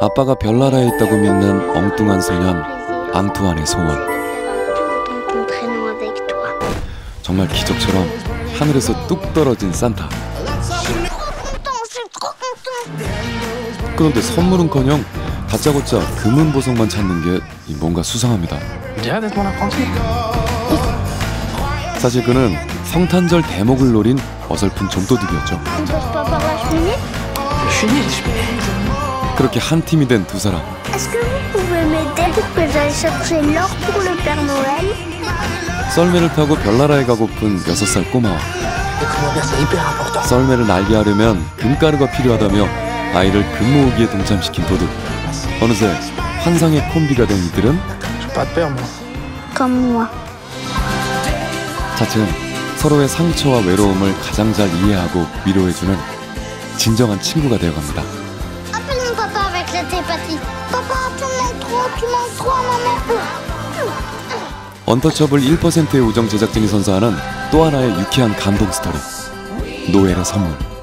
아빠가 별나라에 있다고 믿는 엉뚱한 소년 앙투안의 소원. 정말 기적처럼 하늘에서 뚝 떨어진 산타. Content, je suis trop content. 그런데 선물은커녕 다짜고짜 금은 보석만 찾는 게 뭔가 수상합니다. Déjà d'être mon apprenti 사실 그는 성탄절 대목을 노린 어설픈 좀도둑이었죠. 그렇게 한 팀이 된 두 사람. Est-ce que vous pouvez m'aider pour que j'aille chercher l'or pour le Père Noël 썰매를 타고 별나라에 가고픈 6살 꼬마와 Écoute-moi bien, c'est hyper important. 썰매를 날게 하려면 금가루가 필요하다며 아이를 금 모으기에 동참시킨 도둑. 어느새 환상의 콤비가 된 이들은. 차츰 서로의 상처와 외로움을 가장 잘 이해하고 위로해주는 진정한 친구가 되어갑니다. 언터처블 1%의 우정 제작진이 선사하는 또 하나의 유쾌한 감동 스토리. 노엘의 선물.